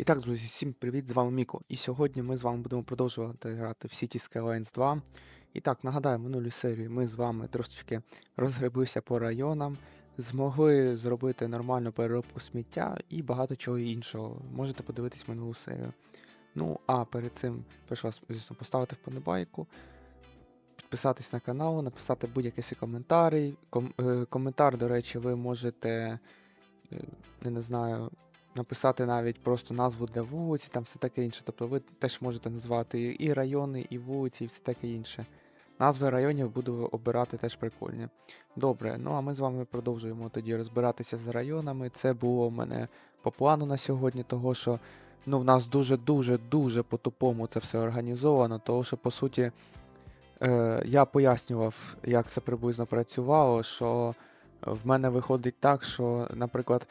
І так, друзі, всім привіт, з вами Міко. І сьогодні ми з вами будемо продовжувати грати в City Skylines 2. І так, нагадаю, в минулій серії ми з вами трошечки розгреблися по районам, змогли зробити нормальну переробку сміття і багато чого іншого. Можете подивитись минулу серію. Ну, а перед цим прошу вас, звісно, поставити вподобайку, підписатись на канал, написати будь-який коментарі. Ком- е, коментар, до речі, ви можете, е, не знаю, написати навіть просто назву для вулиці, там все таке інше. Тобто ви теж можете назвати і райони, і вулиці, і все таке інше. Назви районів буду обирати теж прикольні. Добре, ну а ми з вами продовжуємо тоді розбиратися з районами. Це було в мене по плану на сьогодні, того що ну, в нас дуже-дуже дуже по-тупому це все організовано, того що по суті е, я пояснював, як це приблизно працювало, що в мене виходить так, що, наприклад,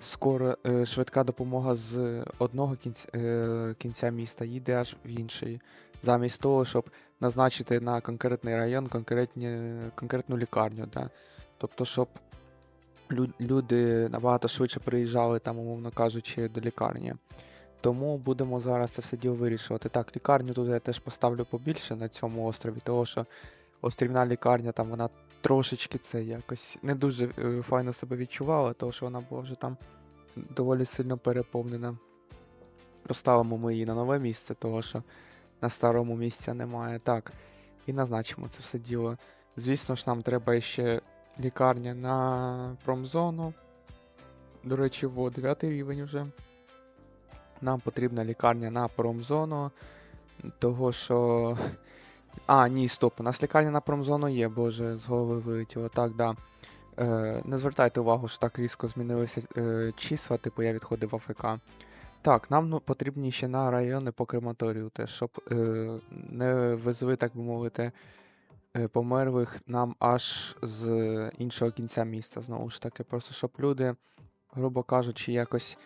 скоро е, швидка допомога з одного кінця, е, кінця міста їде аж в інший, замість того, щоб назначити на конкретний район конкретні, конкретну лікарню. Да? Тобто, щоб лю- люди набагато швидше приїжджали, там, умовно кажучи, до лікарні. Тому будемо зараз це все діло вирішувати. Так, лікарню тут я теж поставлю побільше на цьому острові, тому що острівна лікарня там вона трошечки це якось не дуже е, файно себе відчувала, тому що вона була вже там доволі сильно переповнена. Поставимо ми її на нове місце, того що на старому місця немає. Так, і назначимо це все діло. Звісно ж, нам треба ще лікарня на промзону. До речі, во 9 рівень вже. Нам потрібна лікарня на промзону. Того що. А, ні, стоп. У нас лікарня на промзону є, боже, з голови вилетіло. Так, да. Е, не звертайте увагу, що так різко змінилися е, числа, типу я відходив в АФК. Так, нам ну, потрібні ще на райони по крематорію теж, щоб е, не везли, так би мовити, е, померлих нам аж з іншого кінця міста. Знову ж таки, просто щоб люди, грубо кажучи, якось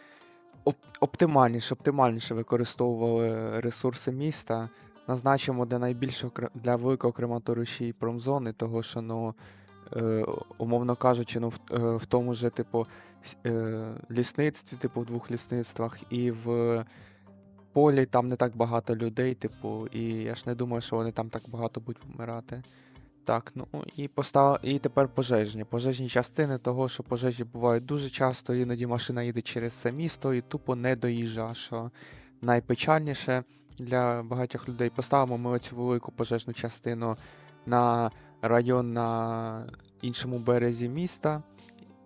оп- оптимальніше, оптимальніше використовували ресурси міста. Назначимо для найбільшого для великого крематорію ще й промзони, того що, ну, е, умовно кажучи, ну, в, е, в тому же, типу, е, лісництві, типу, в двох лісництвах, і в полі там не так багато людей, типу, і я ж не думаю, що вони там так багато будуть помирати. Так, ну і постав... і тепер пожежні. Пожежні частини того, що пожежі бувають дуже часто, іноді машина їде через все місто і тупо не доїжджа, що найпечальніше для багатьох людей. Поставимо ми оцю велику пожежну частину на район на іншому березі міста,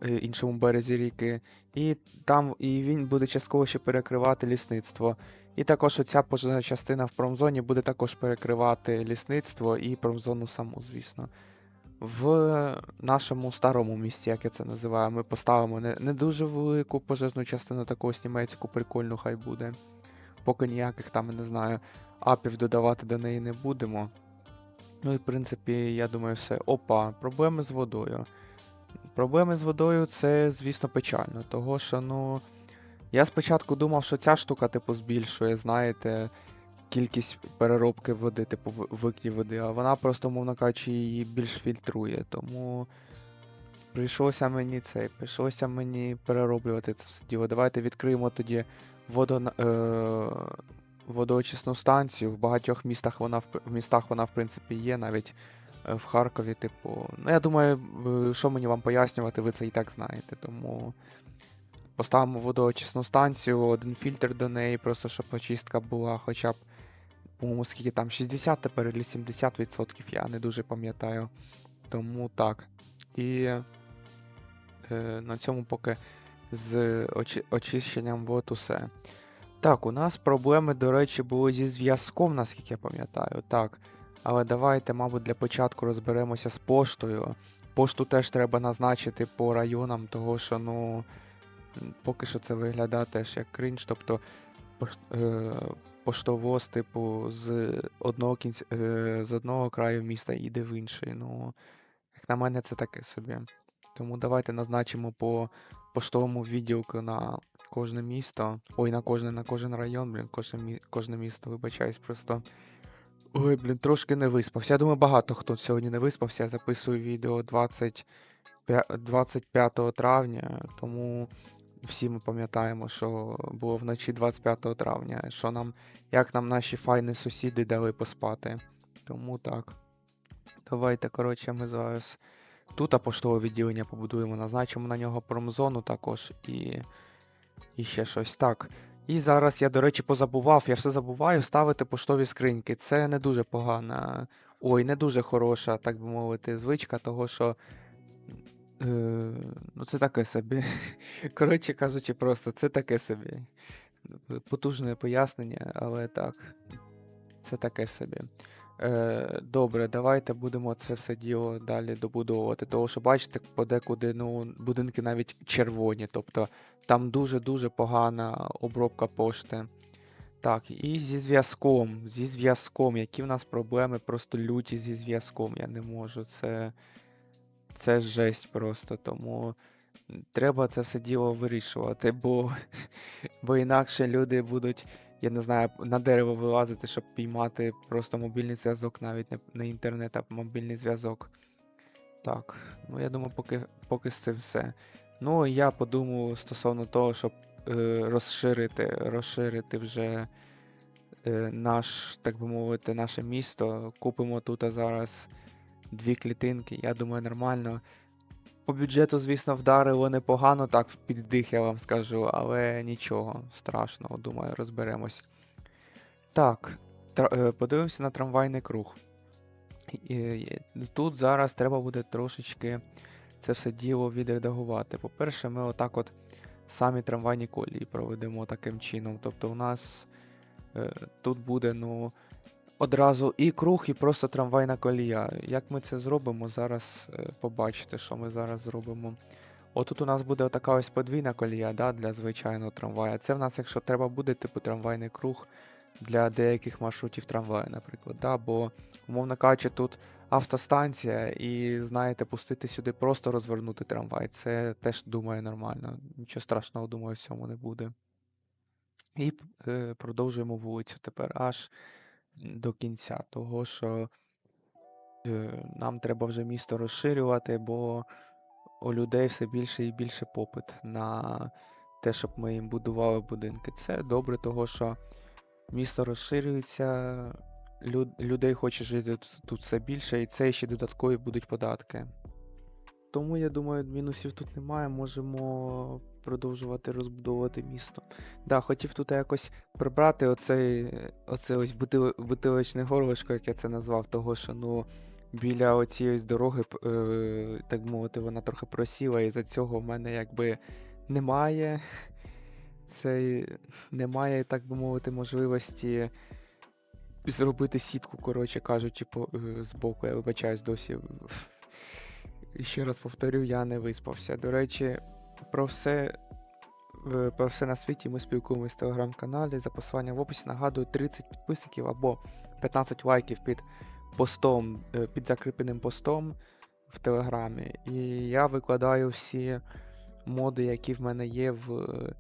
е, іншому березі ріки, і там і він буде частково ще перекривати лісництво. І також оця пожежна частина в промзоні буде також перекривати лісництво і промзону саму, звісно. В нашому старому місті, як я це називаю, ми поставимо не, не дуже велику пожежну частину, таку ось німецьку прикольну хай буде. Поки ніяких там, не знаю, апів додавати до неї не будемо. Ну і в принципі, я думаю, все. Опа, проблеми з водою. Проблеми з водою це, звісно, печально, того що, ну. Я спочатку думав, що ця штука, типу, збільшує, знаєте, кількість переробки води, типу, в- води, а вона просто, мовно кажучи, її більш фільтрує. Тому прийшлося мені це, прийшлося мені перероблювати це все діло. Давайте відкриємо тоді водо, е, водоочисну станцію. В багатьох містах вона в містах вона, в принципі, є, навіть е, в Харкові, типу. Ну, я думаю, е, що мені вам пояснювати, ви це і так знаєте. Тому поставимо водоочисну станцію, один фільтр до неї, просто щоб очистка була хоча б, по-моєму, скільки там 60 тепер чи 70%, я не дуже пам'ятаю. Тому так. І е, на цьому поки з очи- очищенням вод усе. Так, у нас проблеми, до речі, були зі зв'язком, наскільки я пам'ятаю. Так. Але давайте, мабуть, для початку розберемося з поштою. Пошту теж треба назначити по районам, того що, ну, поки що це виглядає теж як крінж. Тобто пош, е, поштовоз, типу, з одного кінця, е, з одного краю міста їде в інший. Ну, як на мене, це таке собі. Тому давайте назначимо по поштовому відділку на кожне місто. Ой, на кожне, на кожен район, блін, кожне, кожне місто, вибачаюсь, просто. Ой, блін, трошки не виспався. Я думаю, багато хто сьогодні не виспався. Я записую відео 25, 25 травня, тому всі ми пам'ятаємо, що було вночі 25 травня, що нам, як нам наші файні сусіди дали поспати. Тому так. Давайте, коротше, ми зараз тут поштове відділення побудуємо, назначимо на нього промзону також і, і ще щось. Так. І зараз я, до речі, позабував, я все забуваю ставити поштові скриньки. Це не дуже погана, ой, не дуже хороша, так би мовити, звичка, того що. Е, ну, це таке собі. Коротше кажучи, просто це таке собі. Потужне пояснення, але так. Це таке собі. Е, добре, давайте будемо це все діло далі добудовувати. Тому що, бачите, подекуди ну, будинки навіть червоні, тобто там дуже-дуже погана обробка пошти. Так, і зі зв'язком. Зі зв'язком. Які в нас проблеми просто люті зі зв'язком. Я не можу. Це. Це жесть просто. Тому треба це все діло вирішувати, бо, бо інакше люди будуть, я не знаю, на дерево вилазити, щоб піймати просто мобільний зв'язок, навіть не, не інтернет, а мобільний зв'язок. Так, ну я думаю, поки, поки з цим все. Ну, я подумав стосовно того, щоб е, розширити, розширити вже е, наш, так би мовити, наше місто. Купимо тут зараз дві клітинки, я думаю, нормально. По бюджету, звісно, вдарило непогано, так, в піддих, я вам скажу, але нічого страшного, думаю, розберемось. Так, е, подивимося на трамвайний круг. Тут зараз треба буде трошечки це все діло відредагувати. По-перше, ми отак от самі трамвайні колії проведемо таким чином. Тобто, у нас е, тут буде, ну. Одразу і круг, і просто трамвайна колія. Як ми це зробимо, зараз е, побачите, що ми зараз зробимо. Отут у нас буде така ось подвійна колія да, для звичайного трамвая. Це в нас, якщо треба буде, типу трамвайний круг для деяких маршрутів трамваю, наприклад. Да, Бо, умовно кажучи, тут автостанція, і знаєте, пустити сюди просто розвернути трамвай. Це теж думаю нормально. Нічого страшного, думаю, в цьому не буде. І е, продовжуємо вулицю тепер аж до кінця, того що е, нам треба вже місто розширювати, бо у людей все більше і більше попит на те, щоб ми їм будували будинки. Це добре, того що місто розширюється, люд, людей хоче жити тут, тут все більше, і це ще додаткові будуть податки. Тому я думаю, мінусів тут немає, можемо продовжувати розбудовувати місто. Да, хотів тут якось прибрати оцей, оце ось бутил, бутилочне горлишко, як я це назвав, того що ну, біля оцієї дороги, е, так мовити, вона трохи просіла, і за цього в мене якби немає. Це немає, так би мовити, можливості зробити сітку, коротше кажучи, по, е, збоку. Я вибачаюсь досі. Ще раз повторю, я не виспався. До речі, про все, про все на світі ми спілкуємося в телеграм-каналі. За посиланням в описі нагадую 30 підписників або 15 лайків під постом, е, під закріпленим постом в Телеграмі. І я викладаю всі моди, які в мене є в е,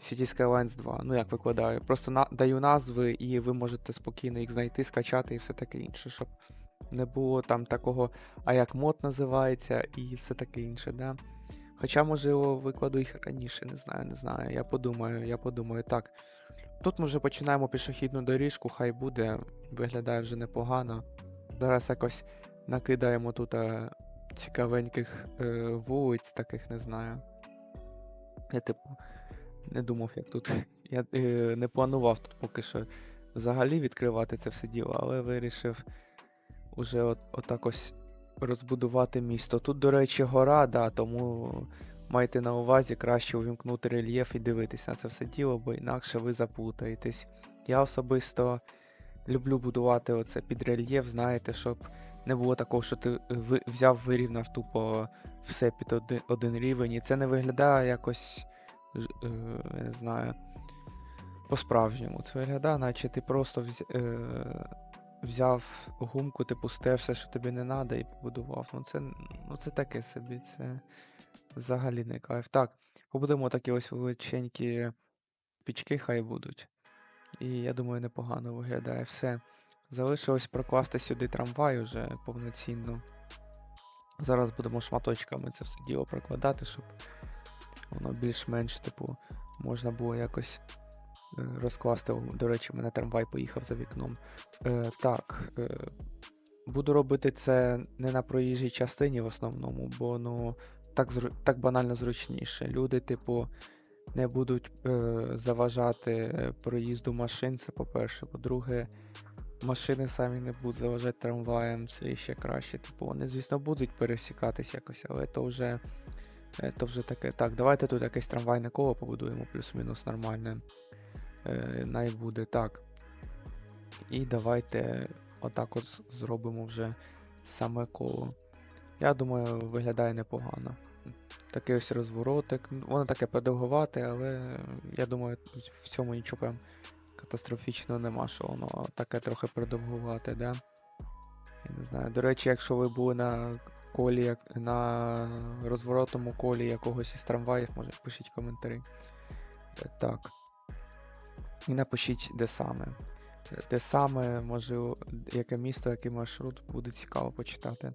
City Skylines 2. Ну як викладаю, просто на, даю назви, і ви можете спокійно їх знайти, скачати і все таке інше, щоб не було там такого, а як мод називається, і все таке інше, да. Хоча, можливо, викладу їх раніше, не знаю, не знаю. Я подумаю, я подумаю. Так. Тут ми вже починаємо пішохідну доріжку, хай буде, виглядає вже непогано. Зараз якось накидаємо тут е, цікавеньких е, вулиць, таких не знаю. Я типу не думав, як тут. Я е, не планував тут поки що взагалі відкривати це все діло, але вирішив уже от, отак ось розбудувати місто. Тут, до речі, гора, да, тому майте на увазі краще увімкнути рельєф і дивитись на це все діло, бо інакше ви заплутаєтесь. Я особисто люблю будувати оце під рельєф, знаєте, щоб не було такого, що ти взяв, вирівняв тупо все під один, один рівень, і це не виглядає якось, е, я не знаю, по-справжньому. Це виглядає, наче ти просто вз, е, взяв гумку, типу стер все, що тобі не треба, і побудував. Ну це, ну це таке собі, це взагалі не кайф. Так, побудемо такі ось величенькі пічки, хай будуть. І я думаю, непогано виглядає все. Залишилось прокласти сюди трамвай уже повноцінно. Зараз будемо шматочками це все діло прокладати, щоб воно більш-менш, типу, можна було якось розкласти. До речі, мене трамвай поїхав за вікном. Е, так, е, буду робити це не на проїжджій частині в основному, бо ну, так, так банально зручніше. Люди, типу, не будуть е, заважати е, проїзду машин, це по-перше. По-друге, машини самі не будуть заважати трамваям, це ще краще. Типу, вони, звісно, будуть пересікатись якось, але то вже, е, то вже таке. Так, давайте тут якесь трамвайне коло побудуємо, плюс-мінус нормальне. Е, най буде так. І давайте отак от зробимо вже саме коло. Я думаю, виглядає непогано. Такий ось розворотик. Воно таке подовгувате, але я думаю, в цьому нічого прям катастрофічного нема, що воно таке трохи продовгувате, да? Я не знаю. До речі, якщо ви були на колі, на розворотному колі якогось із трамваїв, може пишіть коментарі. Е, Так. І напишіть, де саме. Де саме, може, яке місто, який маршрут, буде цікаво почитати.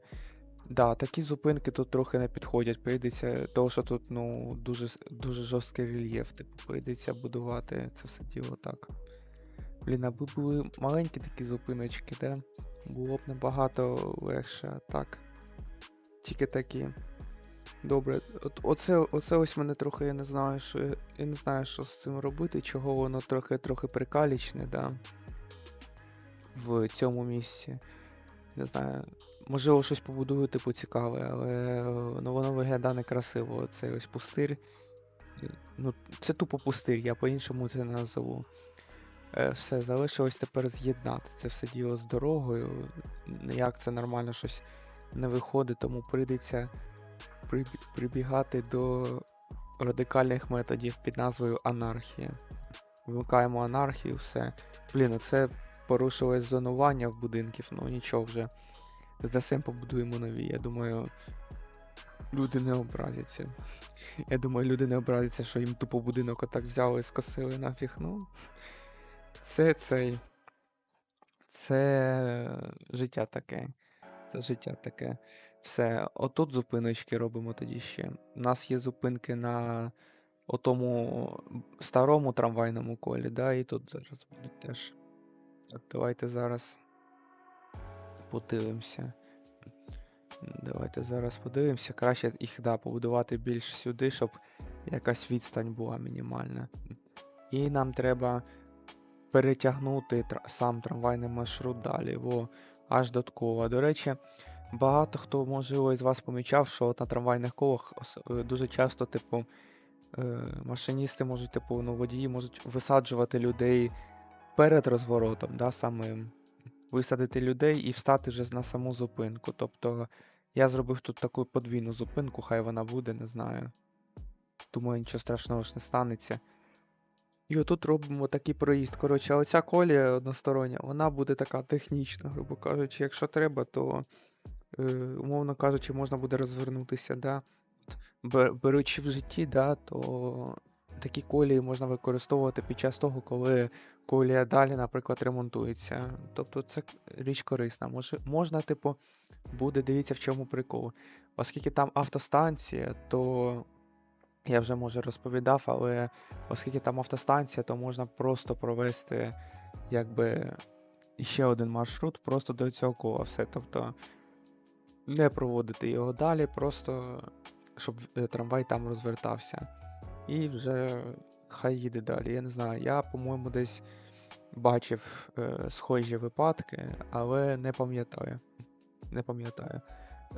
Да, такі зупинки тут трохи не підходять. Прийдеться, того, що тут ну, дуже, дуже жорсткий рельєф, типу, прийдеться будувати це все діло так. Блін, аби були маленькі такі зупиночки, де було б набагато легше, так. Тільки такі. Добре, от, оце, оце ось мене трохи, я не знаю, що я, не знаю, що з цим робити, чого воно трохи трохи прикалічне, да. В цьому місці. Не знаю. Можливо, щось побудую, типу, цікаве, але ну, воно виглядає некрасиво. Це ось пустир. Ну, це тупо пустир, я по-іншому це не назову. Е, все, залишилось тепер з'єднати це все діло з дорогою. Ніяк це нормально щось не виходить, тому прийдеться прибігати до радикальних методів під назвою анархія. Вимикаємо анархію, все. Блін, оце порушилось зонування в будинків, ну нічого вже. З ДСМ побудуємо нові. Я думаю, люди не образяться. Я думаю, люди не образяться, що їм тупо будинок отак взяли і скосили нафіг. Ну, це цей. Це життя таке. Це життя таке. Все, отут зупиночки робимо тоді ще. У нас є зупинки на отому старому трамвайному колі, да, і тут зараз будуть теж. Так, давайте зараз подивимося. Давайте зараз подивимося. Краще їх да, побудувати більш сюди, щоб якась відстань була мінімальна. І нам треба перетягнути сам трамвайний маршрут далі, во, аж до Ткова. До речі, багато хто, можливо, із вас помічав, що от на трамвайних колах е, дуже часто, типу, е, машиністи можуть, типу, ну, водії можуть висаджувати людей перед розворотом, да, самим висадити людей і встати вже на саму зупинку. Тобто я зробив тут таку подвійну зупинку, хай вона буде, не знаю. Думаю, нічого страшного ж не станеться. І отут робимо такий проїзд. Коротше, а оця колія одностороння, вона буде така технічна, грубо кажучи. Якщо треба, то, умовно кажучи, можна буде розвернутися. Да? Беручи в житті, да, то такі колії можна використовувати під час того, коли колія далі, наприклад, ремонтується. Тобто це річ корисна. Може, можна, типу, буде, дивіться, в чому прикол. Оскільки там автостанція, то я вже може розповідав, але оскільки там автостанція, то можна просто провести якби ще один маршрут просто до цього кола. Все. Тобто не проводити його далі, просто щоб е, трамвай там розвертався. І вже хай їде далі. Я не знаю, я, по-моєму, десь бачив е, схожі випадки, але не пам'ятаю. Не пам'ятаю.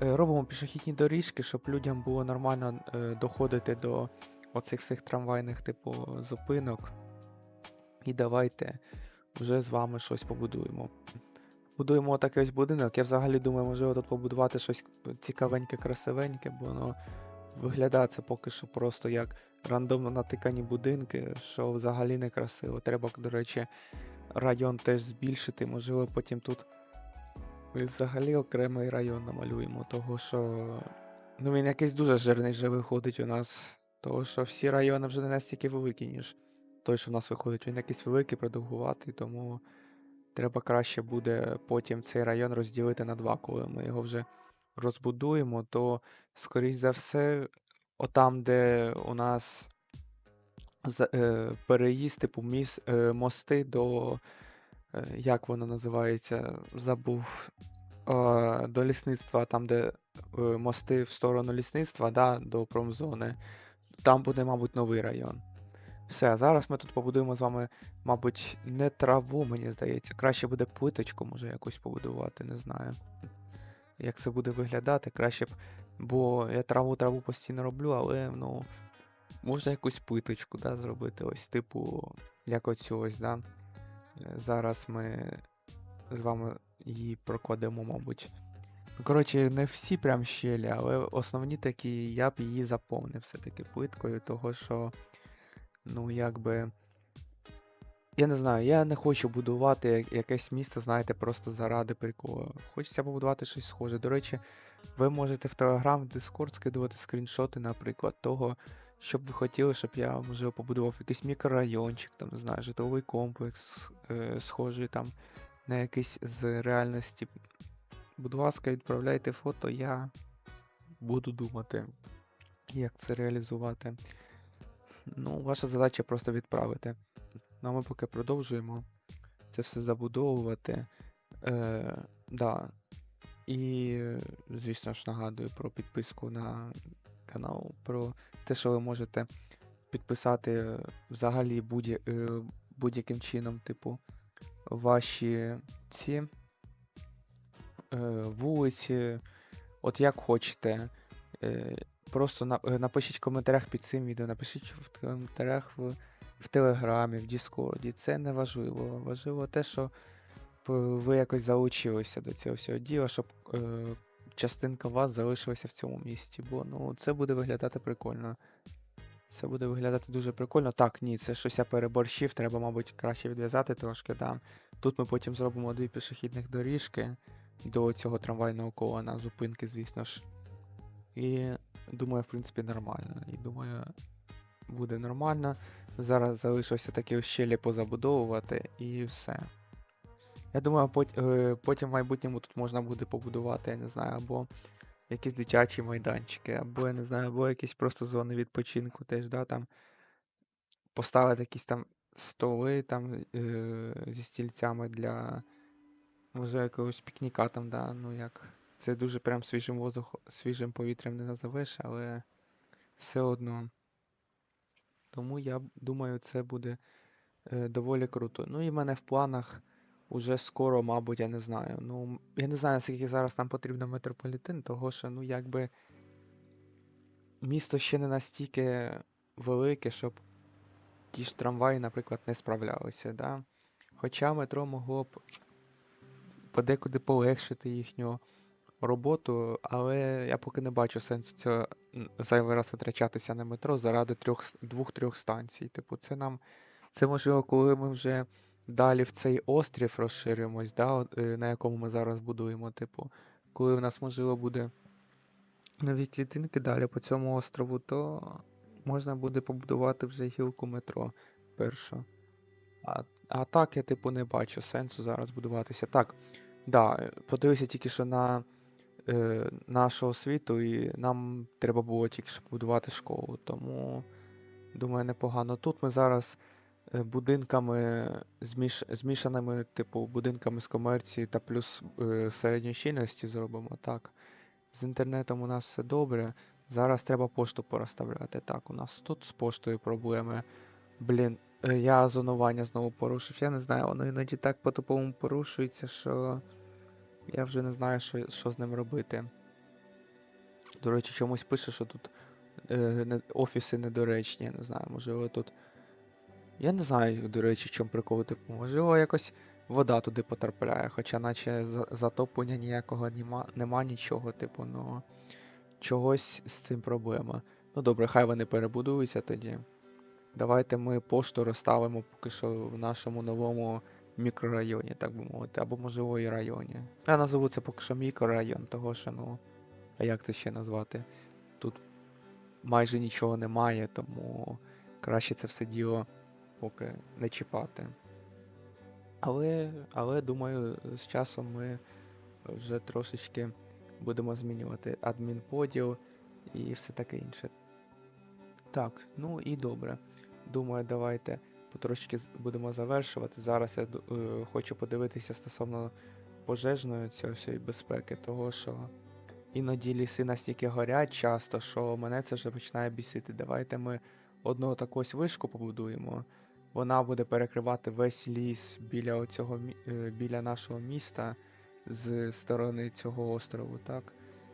Е, робимо пішохідні доріжки, щоб людям було нормально е, доходити до оцих всіх трамвайних, типу, зупинок. І давайте вже з вами щось побудуємо. Будуємо отакий ось будинок. Я взагалі думаю, можливо тут побудувати щось цікавеньке, красивеньке, бо воно виглядає це поки що просто як рандомно натикані будинки, що взагалі не красиво. Треба, до речі, район теж збільшити. Можливо, потім тут ми взагалі окремий район намалюємо, того що ну він якийсь дуже жирний вже виходить у нас. Того що всі райони вже не настільки великі, ніж той, що в нас виходить. Він якийсь великий, продовгуватий, тому треба краще буде потім цей район розділити на два, коли ми його вже розбудуємо, то, скоріш за все, отам, де у нас е, переїзд, типу, міс, е, мости до. е, Як воно називається? Забув. До лісництва, там, де мости в сторону лісництва, да, до промзони. Там буде, мабуть, новий район. Все, зараз ми тут побудуємо з вами, мабуть, не траву, мені здається. Краще буде плиточку, може, якусь побудувати, не знаю. Як це буде виглядати, краще б. Бо я траву траву постійно роблю, але ну. Можна якусь плиточку да, зробити, ось, типу, як оцю ось, да. Зараз ми з вами її прокладемо, мабуть. Ну, коротше, не всі прям щелі, але основні такі, я б її заповнив все-таки плиткою, того що, ну, якби. Я не знаю, я не хочу будувати якесь місто, знаєте, просто заради приколу. Хочеться побудувати щось схоже. До речі, ви можете в Telegram, в Discord скидувати скріншоти, наприклад, того, що б ви хотіли, щоб я, можливо, побудував якийсь мікрорайончик, там, не знаю, житловий комплекс, е, схожий там на якийсь з реальності. Будь ласка, відправляйте фото, я буду думати, як це реалізувати. Ну, ваша задача просто відправити. Ну, а ми поки продовжуємо це все забудовувати. Е, да. І, звісно ж, нагадую про підписку на канал, про те, що ви можете підписати взагалі е, будь-яким чином, типу, ваші ці е, вулиці, от як хочете. Е, Просто е, напишіть в коментарях під цим відео, напишіть в коментарях в, в Телеграмі, в Діскорді. Це не важливо. Важливо те, що ви якось залучилися до цього всього діла, щоб е, частинка вас залишилася в цьому місті. Бо ну, це буде виглядати прикольно. Це буде виглядати дуже прикольно. Так, ні, це щось я переборщив, треба, мабуть, краще відв'язати трошки. Да. Тут ми потім зробимо дві пішохідних доріжки до цього трамвайного кола на зупинки, звісно ж. І думаю, в принципі, нормально. І думаю, буде нормально. Зараз залишилося такі ощелі позабудовувати і все. Я думаю, е, потім в майбутньому тут можна буде побудувати, я не знаю, або якісь дитячі майданчики, або я не знаю, або якісь просто зони відпочинку теж, да, там поставити якісь там столи там е, зі стільцями для може якогось пікніка там, да, ну як. Це дуже прям свіжим воздухом, свіжим повітрям не назовеш, але все одно. Тому я думаю, це буде е, доволі круто. Ну і в мене в планах уже скоро, мабуть, я не знаю. Ну, я не знаю, наскільки зараз нам потрібно метрополітен, того що, ну, якби місто ще не настільки велике, щоб ті ж трамваї, наприклад, не справлялися, да? Хоча метро могло б подекуди полегшити їхню роботу, але я поки не бачу сенсу цього зайвий раз витрачатися на метро заради трьох, двох-трьох станцій. Типу, це нам. Це можливо, коли ми вже далі в цей острів розширимось, да, е, на якому ми зараз будуємо. Типу, коли в нас, можливо, буде нові клітинки далі по цьому острову, то можна буде побудувати вже гілку метро першу. А, а так я, типу, не бачу сенсу зараз будуватися. Так, да, е, подивився тільки що на е, нашу освіту, і нам треба було тільки що побудувати школу. Тому, думаю, непогано. Тут ми зараз е, будинками зміш... змішаними, типу, будинками з комерції та плюс е, середньої щільності зробимо. Так. З інтернетом у нас все добре. Зараз треба пошту порозставляти. Так, у нас тут з поштою проблеми. Блін, е, я зонування знову порушив. Я не знаю, воно іноді так по-тупому порушується, що я вже не знаю, що, що з ним робити. До речі, чомусь пише, що тут е, офіси недоречні, не знаю, можливо тут. Я не знаю, до речі, в чому прикол, типу, можливо, якось вода туди потрапляє, хоча наче затоплення ніякого нема, нема нічого, типу, ну чогось з цим проблема. Ну добре, хай вони перебудуються тоді. Давайте ми пошту розставимо поки що в нашому новому мікрорайоні, так би мовити, або можливо і районі. Я назову це поки що мікрорайон, того що, ну, а як це ще назвати? Тут майже нічого немає, тому краще це все діло поки не чіпати. Але, але думаю, з часом ми вже трошечки будемо змінювати адмінподіл і все таке інше. Так, ну і добре. Думаю, давайте потрошки будемо завершувати. Зараз я е, хочу подивитися стосовно пожежної цієї безпеки, того що іноді ліси настільки горять часто, що мене це вже починає бісити. Давайте ми одну таку ось вишку побудуємо. Вона буде перекривати весь ліс біля оцього е, біля нашого міста з сторони цього острову, так?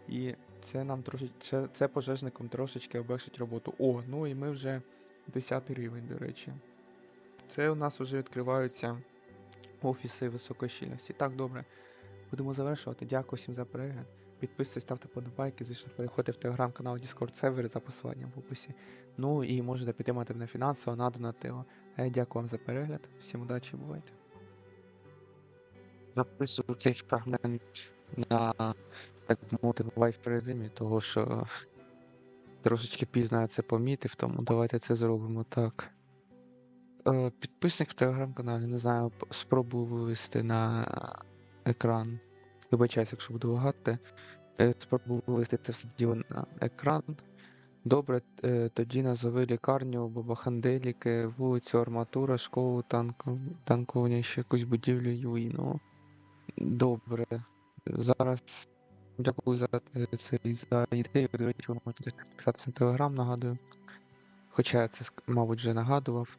І це нам трошечки це, це пожежникам трошечки облегшить роботу. О, ну і ми вже 10 рівень, до речі. Це у нас вже відкриваються офіси високої щільності. Так, добре. Будемо завершувати. Дякую всім за перегляд. Підписуйтесь, ставте подобайки, звісно, переходьте в телеграм-канал Discord сервер за посиланням в описі. Ну і можете підтримати мене фінансово на Донателло. А я дякую вам за перегляд. Всім удачі, бувайте. записую цей фрагмент на так мовити в режимі, того що трошечки пізно я це помітив, тому давайте це зробимо так. Е, Підписник в телеграм-каналі, не знаю, спробую вивести на екран. Вибачаюсь, якщо буду лагати. Е, Спробую вивести це все діло на екран. Добре, е, тоді назови лікарню, Бабаханделіки, вулицю Арматура, школу танку, танкування, ще якусь будівлю Юїну. Добре. Зараз дякую за е, це і за ідею. До речі, ви можете підписатися на телеграм, нагадую. Хоча я це, мабуть, вже нагадував.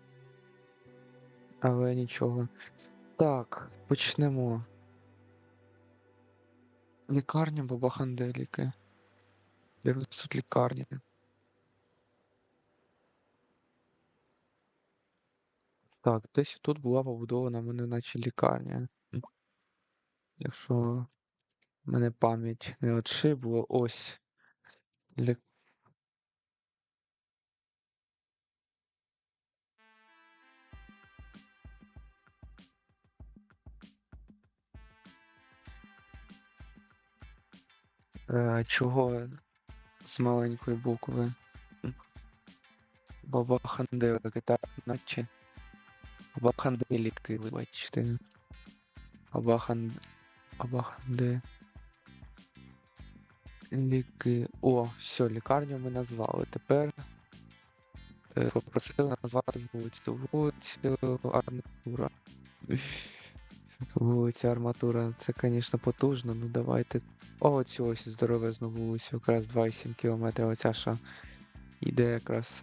Але нічого. Так, почнемо. Лікарня Бабаханделіки. Де нас тут лікарня? Так, десь тут була побудована мене наче лікарня. Якщо мене пам'ять не отшибла, ось. Лі... Е, чого з маленької букви? Бабаханделики, так, наче. Бабаханделіки, вибачте. Бабахан... Бабаханде... Ліки. О, все, лікарню ми назвали. Тепер е, попросили назвати вулицю. Вулицю Арматура. Вулиця Арматура. Це, звісно, потужно, ну давайте. О, цю ось здоровезну вулицю, якраз 2,7 км. Оця що йде якраз.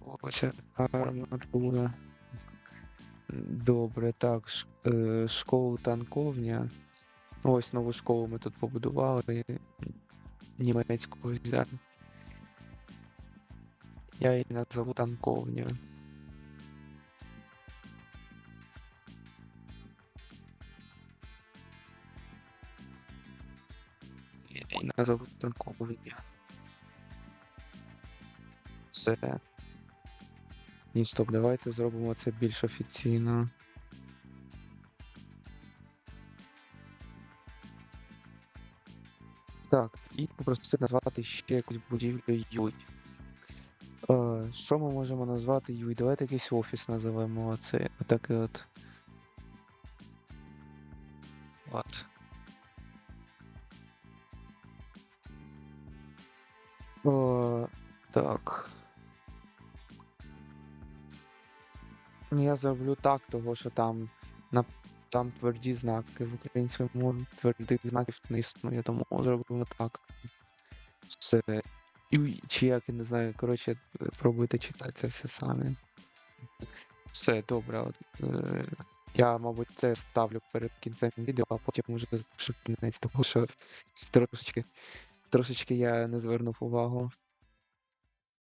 Вулиця Арматура. Добре, так. е, Школу танковня. Ось нову школу ми тут побудували. Німецького. Я її назову танковня. Я її назову танковня. Все. Ні, стоп, давайте зробимо це більш офіційно. Так, і попросити назвати ще якусь будівлю Юй. Е, що ми можемо назвати Юй? Давайте якийсь офіс називемо оце. Отаке от. От. Я зроблю так, того що там на там тверді знаки в українській мові твердих знаків не існує, тому зробимо так. Все. І, чи як, я не знаю, коротше, пробуйте читати це все самі. Все, добре. От, е, я, мабуть, це ставлю перед кінцем відео, а потім запишу кінець, тому що трошечки, трошечки я не звернув увагу.